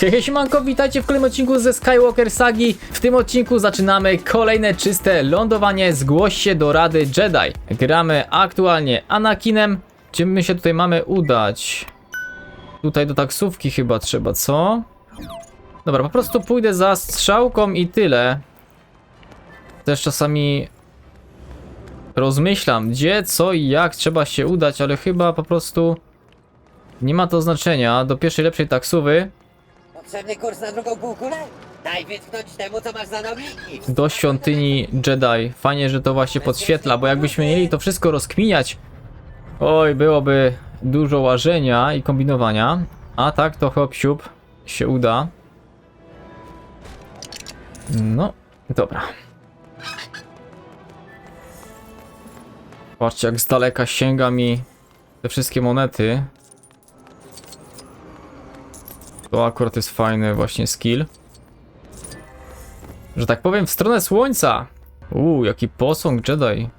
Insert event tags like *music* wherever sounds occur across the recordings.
Hej, siemanko, witajcie w kolejnym odcinku ze Skywalker Sagi. W tym odcinku zaczynamy kolejne czyste lądowanie. Zgłoś się do Rady Jedi. Gramy aktualnie Anakinem. Gdzie my się tutaj mamy udać? Tutaj do taksówki chyba trzeba, co? Dobra, po prostu pójdę za strzałką i tyle. Też czasami rozmyślam, gdzie, co i jak trzeba się udać, ale chyba po prostu nie ma to znaczenia. Do pierwszej lepszej taksówy Potrzebny kurs na drugą półkulę? Daj wytknąć temu, co masz za nogi do świątyni Jedi. Fajnie, że to właśnie podświetla, bo jakbyśmy mieli to wszystko rozkminiać, oj, byłoby dużo łażenia i kombinowania. A tak to hop siup się uda. No, dobra. Patrzcie, jak z daleka sięga mi te wszystkie monety. To akurat jest fajny właśnie skill że tak powiem, w stronę słońca. Uuu, jaki posąg Jedi.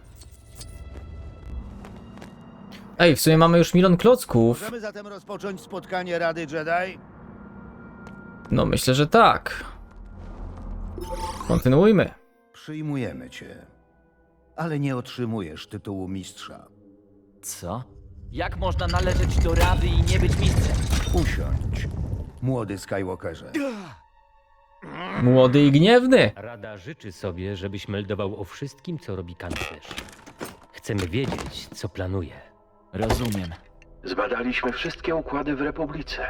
Ej, w sumie mamy już milion klocków. Możemy zatem rozpocząć spotkanie Rady Jedi? No myślę, że tak. Kontynuujmy. Przyjmujemy cię, ale nie otrzymujesz tytułu mistrza. Co? Jak można należeć do rady i nie być mistrzem? Usiądź, młody Skywalkerze. Młody i gniewny. Rada życzy sobie, żebyś meldował o wszystkim, co robi kanclerz. Chcemy wiedzieć, co planuje. Rozumiem. Zbadaliśmy wszystkie układy w Republice.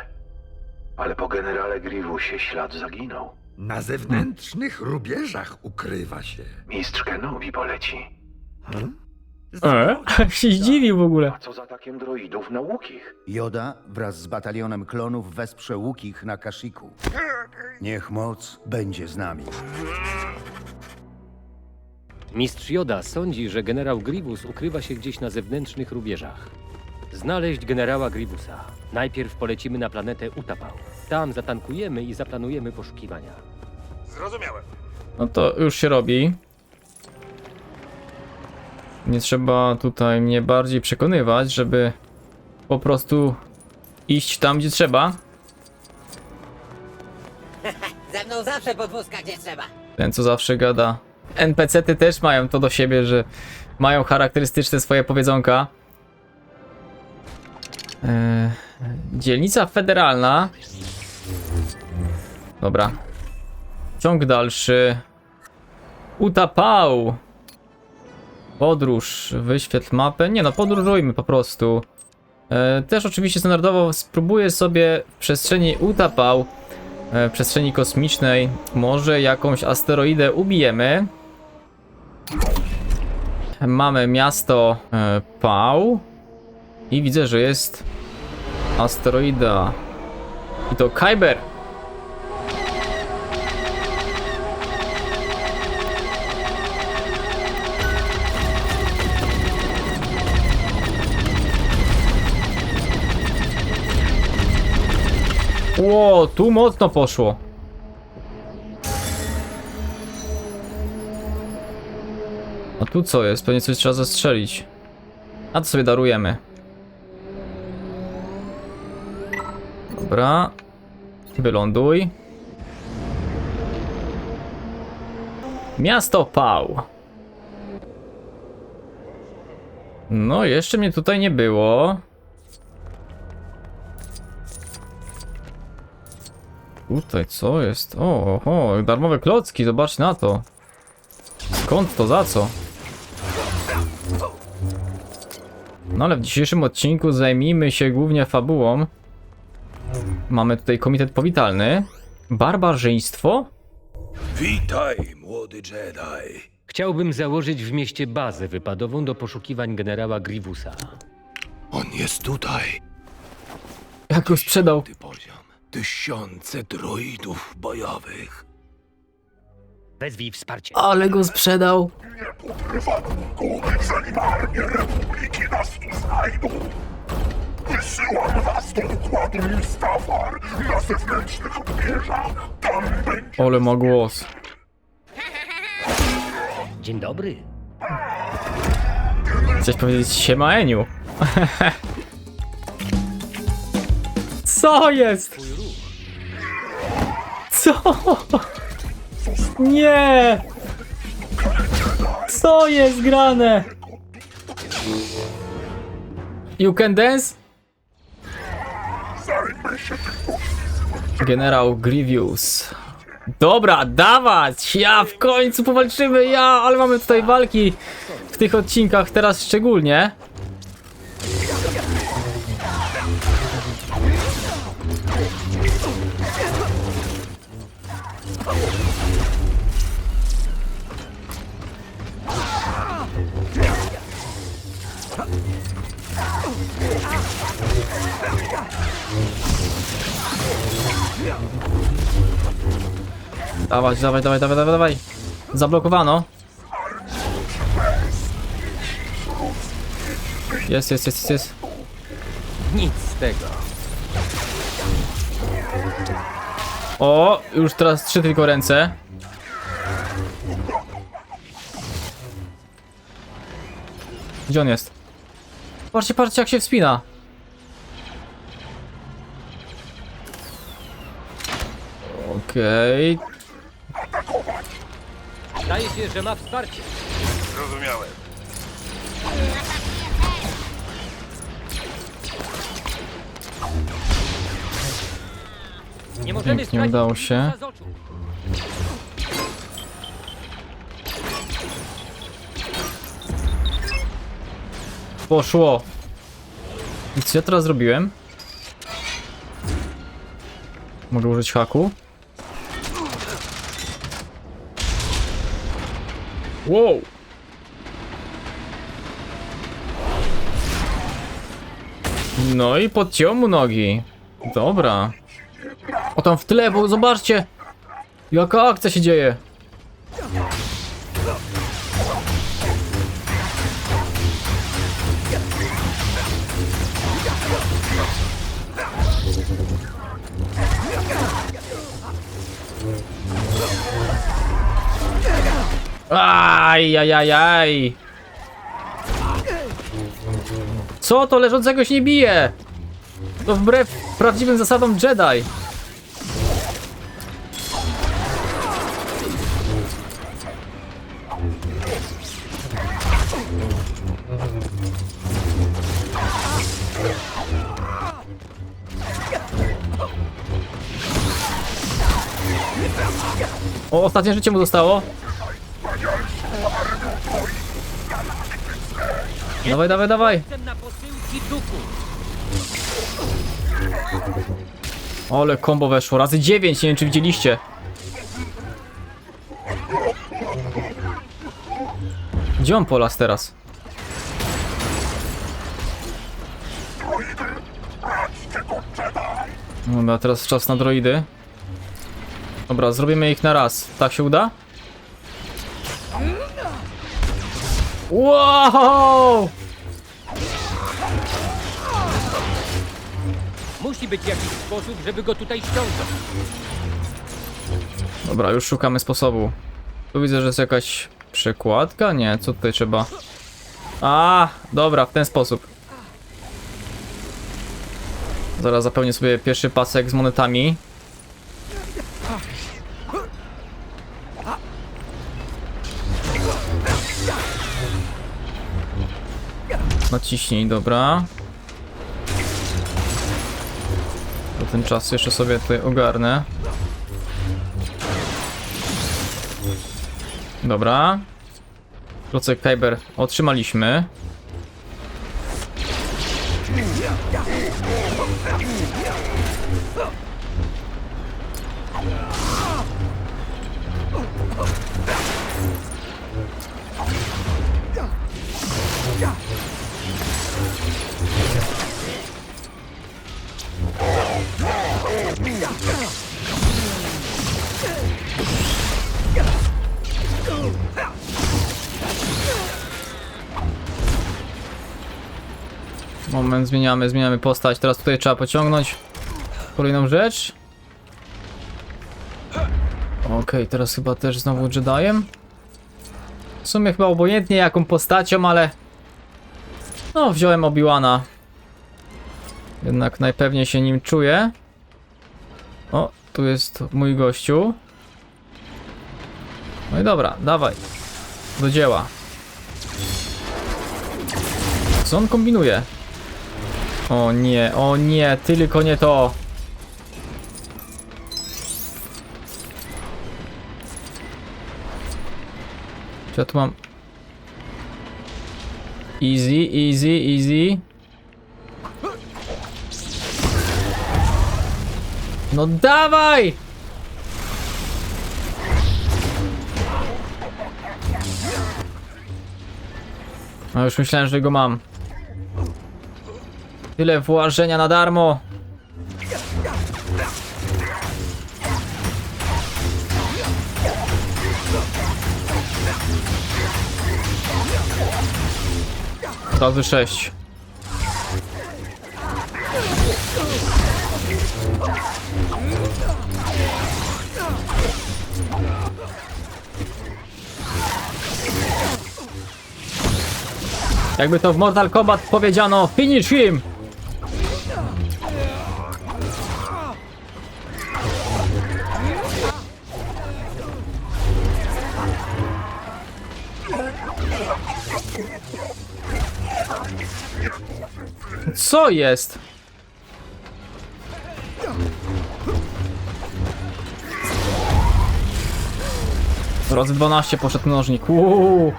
Ale po generale Grievusie ślad zaginął. Na zewnętrznych rubieżach ukrywa się. Mistrz Kenobi poleci. E? się zdziwił w ogóle. A co z atakiem droidów na łukich? Joda wraz z batalionem klonów wesprze Łukich na Kashiku. Niech moc będzie z nami. Mistrz Joda sądzi, że generał Grievous ukrywa się gdzieś na zewnętrznych rubieżach. Znaleźć generała Grievousa. Najpierw polecimy na planetę Utapau. Tam zatankujemy i zaplanujemy poszukiwania. No to już się robi. Nie trzeba tutaj mnie bardziej przekonywać, żeby po prostu iść tam, gdzie trzeba. *laughs* Ze mną zawsze podwózka gdzie trzeba. Ten, co zawsze gada. NPC-ty też mają to do siebie, że mają charakterystyczne swoje powiedzonka. Eee, dzielnica federalna. Dobra. Ciąg dalszy. Utapał. Podróż. Wyświetl mapę. Nie no, podróżujmy po prostu. E, też oczywiście standardowo spróbuję sobie w przestrzeni Utapał e, w przestrzeni kosmicznej. Może jakąś asteroidę ubijemy. Mamy miasto e, Pau. I widzę, że jest asteroida. I to Kyber. Ło, tu mocno poszło. A tu co jest? Pewnie coś trzeba zastrzelić. A to sobie darujemy. Dobra. Wyląduj. Miasto Pau. No, jeszcze mnie tutaj nie było. Tutaj co jest? O, oho, darmowe klocki, zobacz na to. Skąd to, za co? No ale w dzisiejszym odcinku zajmijmy się głównie fabułą. Mamy tutaj komitet powitalny. Barbarzyństwo? Witaj, młody Jedi. Chciałbym założyć w mieście bazę wypadową do poszukiwań generała Grievousa. On jest tutaj. Jak go sprzedał? Ty poziom. Tysiące droidów bojowych. Wezwij wsparcie. Ale go sprzedał. zanim armie Republiki nas tu znajdą. Wysyłam was do układu Mustafar na zewnętrznych rubieżach. Tam będzie Ole ma głos. Dzień dobry. Chcesz powiedzieć siema Eniu? *laughs* Co jest? Co? Nie! Co jest grane? You can dance? Generał Grievous. Dobra, dawać! Ja w końcu powalczymy! Ja, ale mamy tutaj walki w tych odcinkach teraz szczególnie. Dawać, dawaj, dawaj, dawaj, dawaj, dawaj. Zablokowano. Jest, jest, jest, jest. Nic z tego. O, już teraz trzy tylko ręce. Gdzie on jest? Patrzcie, patrzcie jak się wspina. Okej. Zdaje się, że ma wsparcie. Zrozumiałem. Nie możemy Pięknie stracić udało się. z oczu. Poszło. I co ja teraz zrobiłem? Mogę użyć haku? Wow! No i podciął mu nogi. Dobra. O tam w tle, bo zobaczcie! Jaka akcja się dzieje? Aj, aj, aj, aj. Co to leżącego się nie bije? To wbrew prawdziwym zasadom Jedi. O, ostatnie życie mu zostało. Dawaj, dawaj, dawaj. Jestem na posyłki duchu. Ale combo weszło. Razy 9, nie wiem czy widzieliście. Gdzie on polas teraz? Dobra, teraz czas na droidy. Dobra, zrobimy ich na raz. Tak się uda? Wow! Musi być jakiś sposób, żeby go tutaj ściągnąć. Dobra, już szukamy sposobu. Tu widzę, że jest jakaś przekładka? Nie, co tutaj trzeba? A, dobra, w ten sposób. Zaraz zapełnię sobie pierwszy pasek z monetami. Naciśnij, dobra. Do ten czas jeszcze sobie tutaj ogarnę. Dobra. Klocek Kyber otrzymaliśmy. Zmieniamy, zmieniamy postać. Teraz tutaj trzeba pociągnąć kolejną rzecz. Okej, teraz chyba też znowu Jediem. W sumie chyba obojętnie jaką postacią, ale... No, wziąłem Obi-Wana. Jednak najpewniej się nim czuję. O, Tu jest mój gościu. No i dobra, dawaj. Do dzieła. Co on kombinuje? O nie, o nie, tylko nie to. Czy ja tu mam... Easy, easy, easy. No dawaj! No już myślałem, że go mam. Tyle włażenia na darmo. Razy sześć. Jakby to w Mortal Kombat powiedziano, finish him! Co jest? Razy 12 poszedł nożnik. Uuu.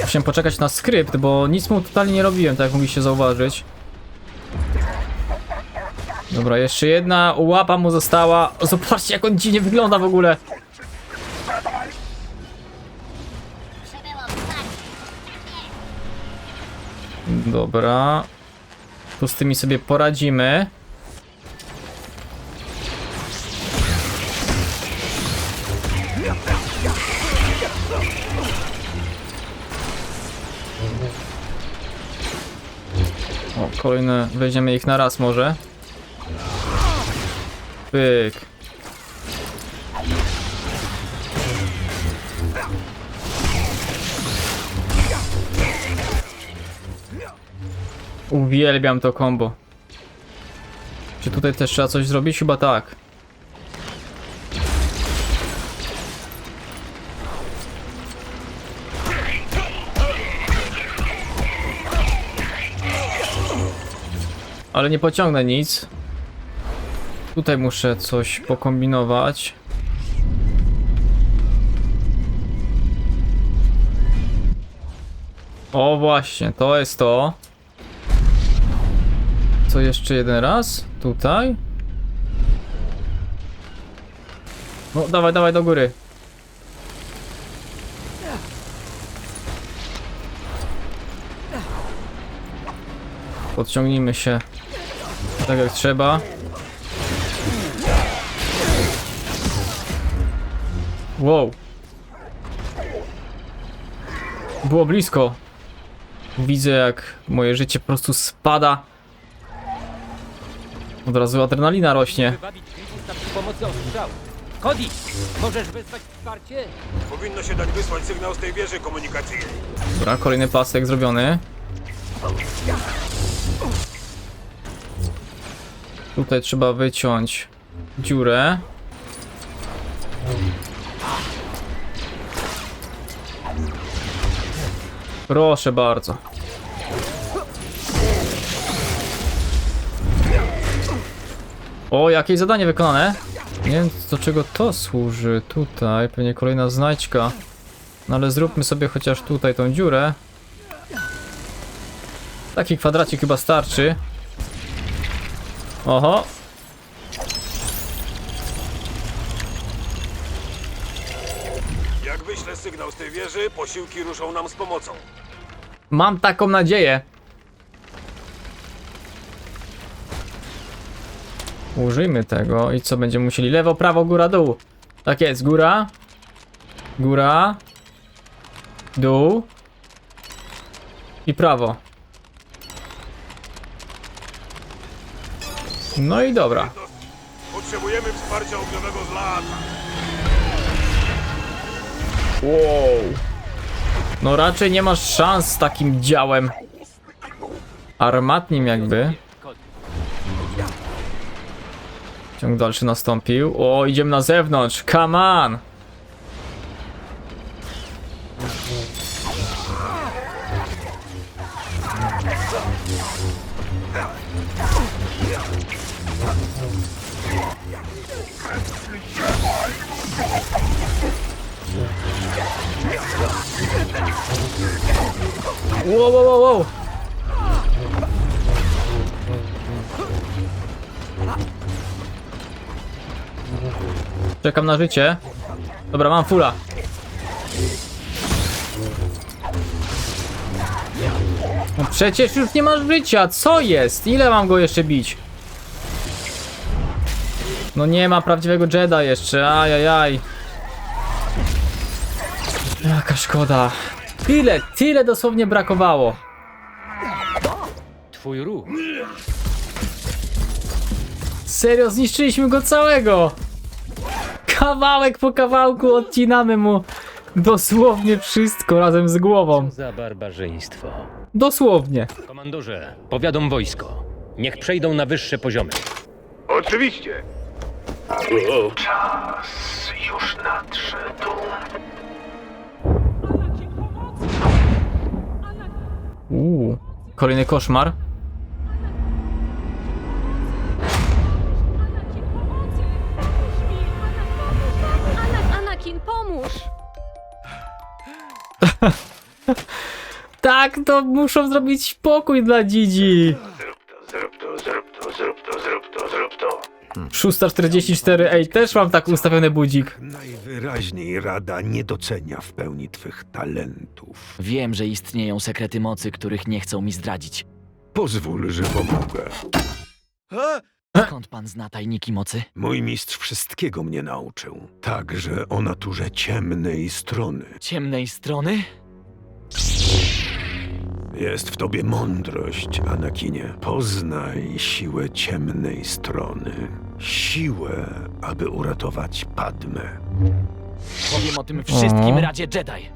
Musiałem poczekać na skrypt, bo nic mu totalnie nie robiłem, tak jak mogliście zauważyć. Dobra, jeszcze jedna łapa mu została. Zobaczcie, jak on dziwnie wygląda w ogóle. Dobra. Tu z tymi sobie poradzimy. O, kolejne, weźmiemy ich na raz może. Pyk. Uwielbiam to combo. Czy tutaj też trzeba coś zrobić? Chyba tak. Ale nie pociągnę nic. Tutaj muszę coś pokombinować. O właśnie, to jest to. Co jeszcze jeden raz? Tutaj? No dawaj, dawaj do góry. Podciągnijmy się tak jak trzeba. Wow. Było blisko. Widzę jak moje życie po prostu spada. Od razu adrenalina rośnie. Wywabić Gribusa przy pomocy ostrzału. Cody, możesz wezwać wsparcie? Powinno się dać wysłać sygnał z tej wieży komunikacyjnej. Dobra, kolejny pasek zrobiony. Tutaj trzeba wyciąć dziurę. Proszę bardzo. O, jakieś zadanie wykonane. Nie wiem do czego to służy. Tutaj pewnie kolejna znajdźka. No ale zróbmy sobie chociaż tutaj tą dziurę. Taki kwadracik chyba starczy. Oho. Jak wyślę sygnał z tej wieży, posiłki ruszą nam z pomocą. Mam taką nadzieję. Użyjmy tego i co będziemy musieli? Lewo, prawo, góra, dół. Tak jest, góra. Góra. Dół. I prawo. No i dobra. Potrzebujemy wsparcia ogniowego z lata. Wow. No raczej nie masz szans z takim działem. Armatnim jakby. Ciąg dalszy nastąpił. O, idziemy na zewnątrz. Come on! Wow, wow, wow, wow. Czekam na życie. Dobra, mam fula. No przecież już nie masz życia, co jest? Ile mam go jeszcze bić? No nie ma prawdziwego Jedi jeszcze, ajajaj. Jaka szkoda. Tyle, tyle dosłownie brakowało. Twój ruch. Serio, zniszczyliśmy go całego! Kawałek po kawałku odcinamy mu dosłownie wszystko razem z głową. Za barbarzyństwo. Dosłownie. Komandorze, powiadom wojsko. Niech przejdą na wyższe poziomy. Oczywiście. Czas już nadszedł. Uuu, kolejny koszmar. Tak, to muszą zrobić pokój dla Dzidzi. Zrób to, zrób to, zrób to, zrób to, zrób to. 644, ej, też mam tak ustawiony budzik. Najwyraźniej Rada nie docenia w pełni twych talentów. Wiem, że istnieją sekrety mocy, których nie chcą mi zdradzić. Pozwól, że pomogę. Skąd pan zna tajniki mocy? Mój mistrz wszystkiego mnie nauczył. Także o naturze ciemnej strony. Ciemnej strony? Jest w tobie mądrość, Anakinie. Poznaj siłę ciemnej strony. Siłę, aby uratować Padmę. Powiem o tym wszystkim O. Radzie Jedi.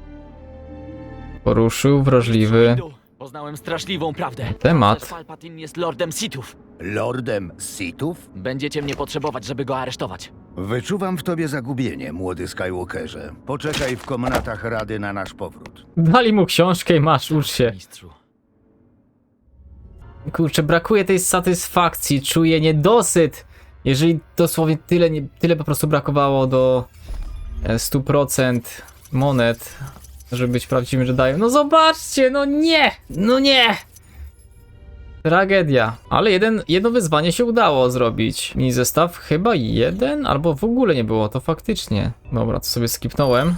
Poruszył wrażliwy Poznałem straszliwą prawdę. Temat. Palpatine jest lordem Sithów. Lordem Sithów? Będziecie mnie potrzebować, żeby go aresztować. Wyczuwam w tobie zagubienie, młody Skywalkerze. Poczekaj w komnatach Rady na nasz powrót. Dali mu książkę i masz, ucz się. Mistrzu. Kurczę, brakuje tej satysfakcji, czuję niedosyt. Jeżeli dosłownie tyle, nie, tyle po prostu brakowało do e, 100% monet, żeby być prawdziwym Jediem. No zobaczcie, no nie, no nie. Tragedia. Ale jeden, jedno wyzwanie się udało zrobić. Mini zestaw chyba jeden, albo w ogóle nie było, to faktycznie. Dobra, to sobie skipnąłem.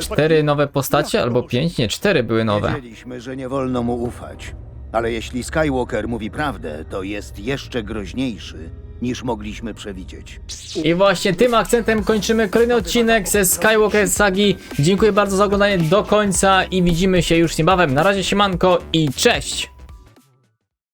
Cztery nowe postacie, albo pięć? Nie, cztery były nowe. Wiedzieliśmy, że nie wolno mu ufać. Ale jeśli Skywalker mówi prawdę, to jest jeszcze groźniejszy, niż mogliśmy przewidzieć. I właśnie tym akcentem kończymy kolejny odcinek ze Skywalker Sagi. Dziękuję bardzo za oglądanie do końca i widzimy się już niebawem. Na razie siemanko i cześć!